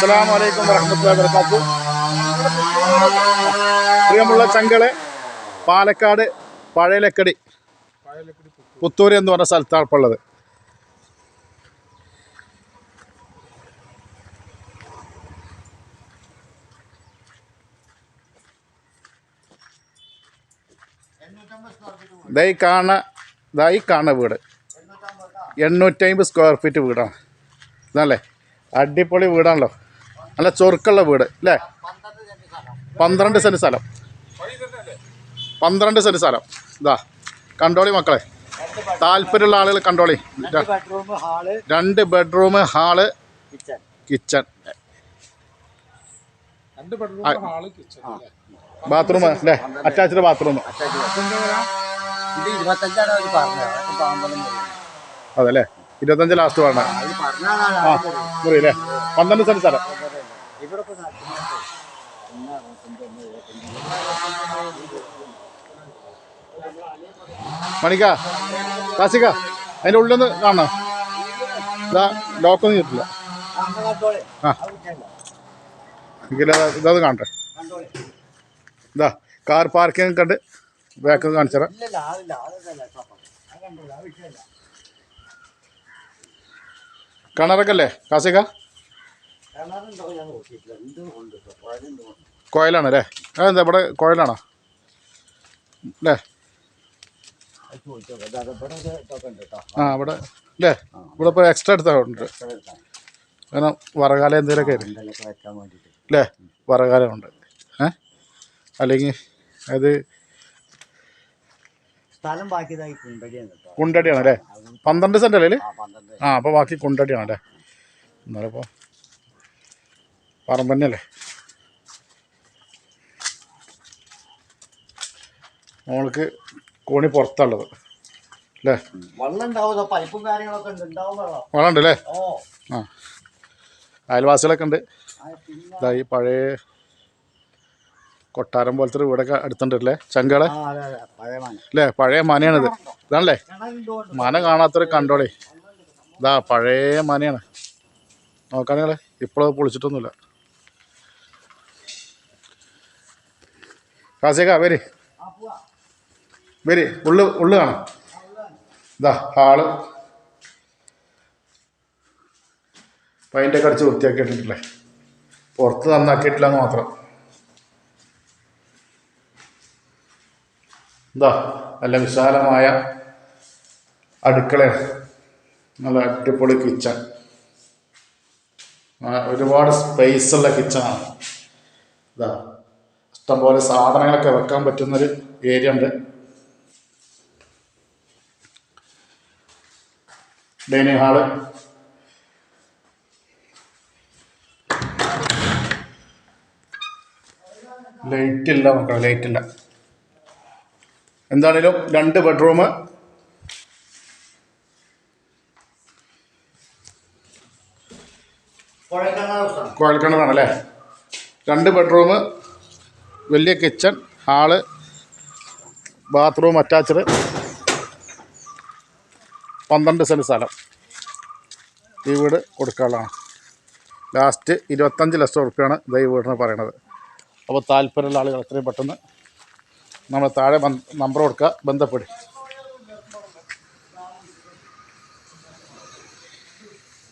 അസ്സലാമു വരഹമുല്ലാ വരക്കാത്തു പ്രിയമുള്ള ചങ്കളെ പാലക്കാട് പഴയലക്കടി പുത്തൂര് എന്ന് പറഞ്ഞ സ്ഥലത്താണ് ഇപ്പോൾ ഉള്ളത് ഇതായി കാണ ഇതായി കാണ വീട്. എണ്ണൂറ്റമ്പത് സ്ക്വയർ ഫീറ്റ് വീടാണ്. ഇതല്ലേ അടിപൊളി വീടാണല്ലോ. നല്ല ചൊറുക്കുള്ള വീട് അല്ലേ പന്ത്രണ്ട് സെന്റ് സ്ഥലം. പന്ത്രണ്ട് സെന്റ് സ്ഥലം. ഇതാ കണ്ടോളി മക്കളെ. താല്പര്യമുള്ള ആളുകൾ കണ്ടോളി. രണ്ട് ബെഡ്റൂം ഹാൾ കിച്ചൺ ബാത്റൂം അല്ലേ അറ്റാച്ച്ഡ് ബാത്റൂം അതല്ലേ ഇരുപത്തഞ്ച് ലാസ്റ്റ് ആ മുറി അല്ലേ പന്ത്രണ്ട് സെന്റ് സ്ഥലം. മണിക്ക കാസിക്ക അതിന്റെ ഉള്ളിൽ നിന്ന് കാണണം. ഇതാ ലോക്കൊന്നും കിട്ടില്ല ആ. അത് വിട്ടല്ല. എങ്കിലും ഇതത് കാണട്ടെ. ഇതാ കാർ പാർക്കിംഗ് കണ്ട് ബാക്ക് കാണിച്ചറ കിണറൊക്കല്ലേ കൊണ്ട് കോയലാണ് അല്ലേ? അതെന്താ ഇവിടെ കോയലാണോ? അല്ലേ അത് ചോദിച്ചോ അത് ഇവിടെ ഒരു ഇതൊക്കെ ഉണ്ട് കേട്ടോ ആ ഇവിടെ അല്ലേ ഇവിടെ ഇപ്പോൾ എക്സ്ട്രാ എടുത്തുണ്ട് കാരണം വറകാലം എന്തെങ്കിലുമൊക്കെ അല്ലേ വറകാലമുണ്ട് ഏ? അല്ലെങ്കിൽ അത് സ്ഥലം കുണ്ടടിയാണ് അല്ലേ? പന്ത്രണ്ട് സെന്റ് അല്ലേ ആ അപ്പോൾ ബാക്കി കുണ്ടടിയാണ് അല്ലേ? എന്നാലിപ്പോൾ പറമ്പന്നെ അല്ലേ മോൾക്ക് കോണി പുറത്തുള്ളത് അല്ലേ? വെള്ളം. ഉണ്ട് അല്ലേ ആ. അയൽവാസികളൊക്കെ ഉണ്ട്. ഇതാ ഈ പഴയ കൊട്ടാരം പോലത്തെ ഒരു വീടൊക്കെ അടുത്തുണ്ട് അല്ലേ ചങ്കളെ അല്ലേ? പഴയ മനയാണിത്. ഇതാണല്ലേ? മന കാണാത്തൊരു കണ്ടോളി. ഇതാ പഴയ മനയാണ്. നോക്കാണെ ഇപ്പോഴത് പൊളിച്ചിട്ടൊന്നുമില്ല. കാസിയേക്കാ വരി. വരി ഉള്ളു ഉള്ളു കാണാം. ഇതാ ഹാൾ. പൈന്റൊക്കെ അടിച്ച് വൃത്തിയാക്കിയിട്ടില്ലേ പുറത്ത് നന്നാക്കിയിട്ടില്ല മാത്രം. എന്താ നല്ല വിശാലമായ അടുക്കളയാണ്. നല്ല അടിപൊളി കിച്ചൺ ഒരുപാട് സ്പേസ് ഉള്ള കിച്ചണാണ് ഇതാ ഇഷ്ടംപോലെ സാധനങ്ങളൊക്കെ വെക്കാൻ പറ്റുന്നൊരു ഏരിയ ഉണ്ട്. ഡൈനിങ് ഹാൾ ലൈറ്റ് ഇല്ല മക്കളെ ലൈറ്റ് ഇല്ല. എന്താണേലും രണ്ട് ബെഡ്റൂം കുഴൽക്കിണർ കുഴൽക്കിണറാണ് അല്ലേ രണ്ട് ബെഡ്റൂം വലിയ കിച്ചൺ ഹാൾ ബാത്റൂം അറ്റാച്ച്ഡ് പന്ത്രണ്ട് സെന്റ് സ്ഥലം. ഈ വീട് കൊടുക്കാനുള്ളതാണ്. ലാസ്റ്റ് ഇരുപത്തഞ്ച് ലക്ഷം ഉറുപ്പിയാണ് ഇത് വീടിന് പറയണത്. അപ്പോൾ താല്പര്യമുള്ള ആളുകൾ എത്രയും പെട്ടെന്ന് നമ്മൾ താഴെ നമ്പർ കൊടുക്കുക ബന്ധപ്പെടും